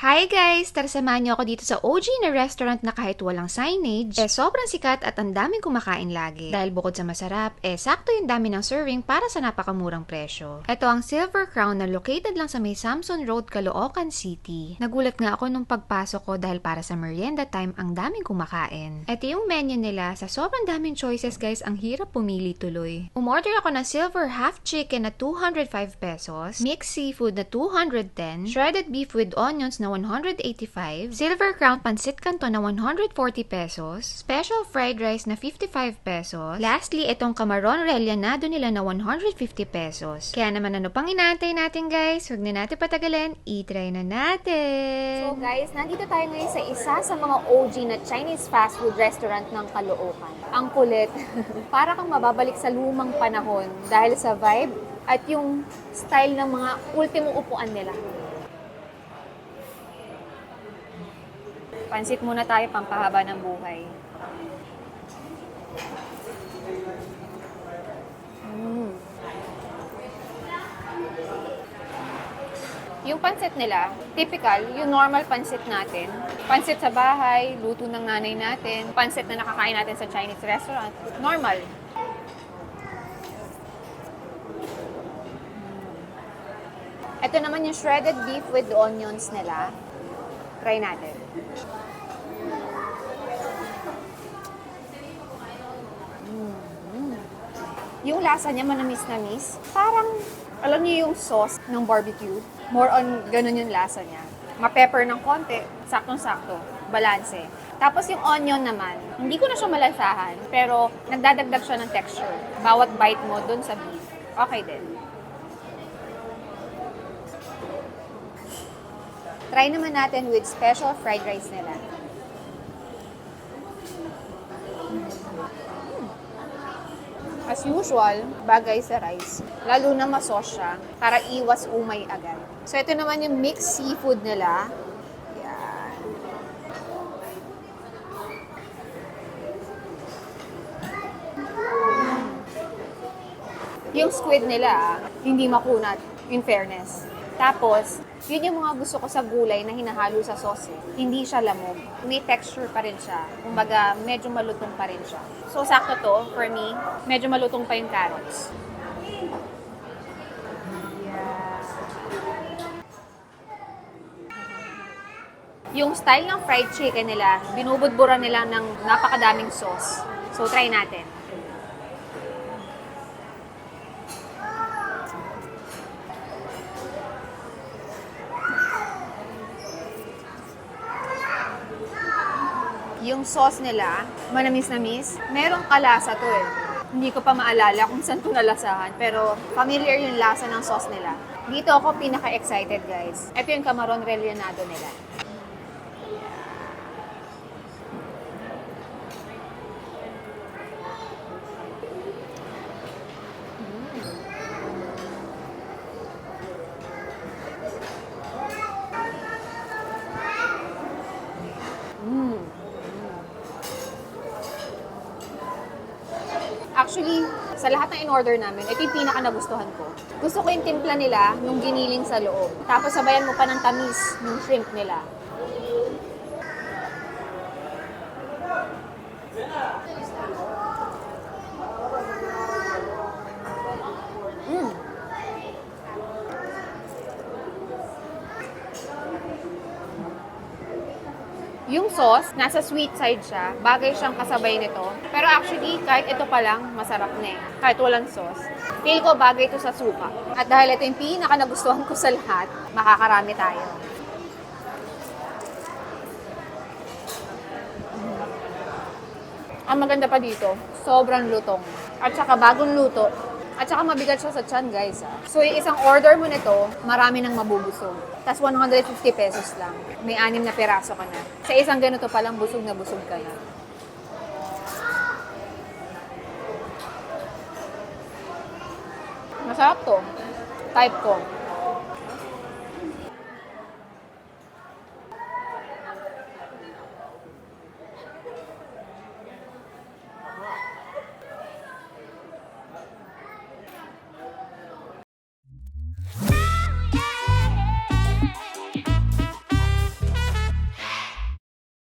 Hi guys! Tara samahan niyo ako dito sa OG na restaurant na kahit walang signage, eh sobrang sikat at ang daming kumakain lagi. Dahil bukod sa masarap, eh sakto yung dami ng serving para sa napakamurang presyo. Ito ang Silver Crown na located lang sa may Samson Road, Caloocan City. Nagulat nga ako nung pagpasok ko dahil para sa merienda time ang daming kumakain. Ito yung menu nila, sa sobrang daming choices guys, ang hirap pumili tuloy. Umorder ako ng silver half chicken na 205 pesos, mixed seafood na 210, shredded beef with onions na 185, silver crown pancit canton na 140 pesos, special fried rice na 55 pesos, lastly itong camaron rellenado nila na 150 pesos. Kaya naman ano pang inaantay natin guys, huwag na natin patagalin, i-try na natin! So guys, nandito tayo ngayon sa isa sa mga OG na Chinese fast food restaurant ng Caloocan. Ang kulit. Para kang mababalik sa lumang panahon dahil sa vibe at yung style ng mga ultimong upuan nila. Pansit muna tayo pampahaba ng buhay. Mm. Yung pansit nila, typical, yung normal pansit natin. Pansit sa bahay, luto ng nanay natin, pansit na nakakain natin sa Chinese restaurant. Normal. Ito naman yung shredded beef with onions nila. Try natin. Mm. Yung lasa niya manamis-namis. Parang, alam niyo yung sauce ng barbecue. More on, ganun yung lasa niya. Ma-pepper ng konti, saktong-sakto, balanse. Tapos yung onion naman, hindi ko na siya malasahan, pero nagdadagdag siya ng texture. Bawat bite mo dun sa beef. Okay din. Try naman natin with special fried rice nila. As usual, bagay sa rice. Lalo na masos siya para iwas umay agad. So ito naman yung mixed seafood nila. Yan. Yung squid nila, ah, hindi makunat, in fairness. Tapos, yun yung mga gusto ko sa gulay na hinahalo sa sauce. Hindi siya lamog. May texture pa rin siya. Kumbaga, medyo malutong pa rin siya. So, sakto to, for me, medyo malutong pa yung carrots. Yung style ng fried chicken nila, binubudburan nila ng napakadaming sauce. So, try natin. Yung sauce nila, manamis-namis, merong kalasa to eh. Hindi ko pa maalala kung saan ko nalasahan, pero familiar yung lasa ng sauce nila. Dito ako pinaka-excited guys. Ito yung camaron rellenado nila. Actually, sa lahat ng in-order namin, ito yung pinaka nagustuhan ko. Gusto ko yung timpla nila nung giniling sa loob. Tapos sabayan mo pa ng tamis ng shrimp nila. Yung sauce, nasa sweet side siya. Bagay siyang kasabay nito. Pero actually, kahit ito pa lang, masarap na eh. Kahit walang sauce. Feel ko bagay ito sa suka. At dahil ito yung pinaka nagustuhan ko sa lahat, makakarami tayo. Ang maganda pa dito, sobrang lutong. At saka bagong luto. At saka mabigat siya sa tiyan, guys. ah. So, yung isang order mo nito, marami nang mabubusog. Tapos 150 pesos lang. May anim na peraso ka na. Sa isang ganito pa lang, busog na busog ka na. Masarap to. Type ko.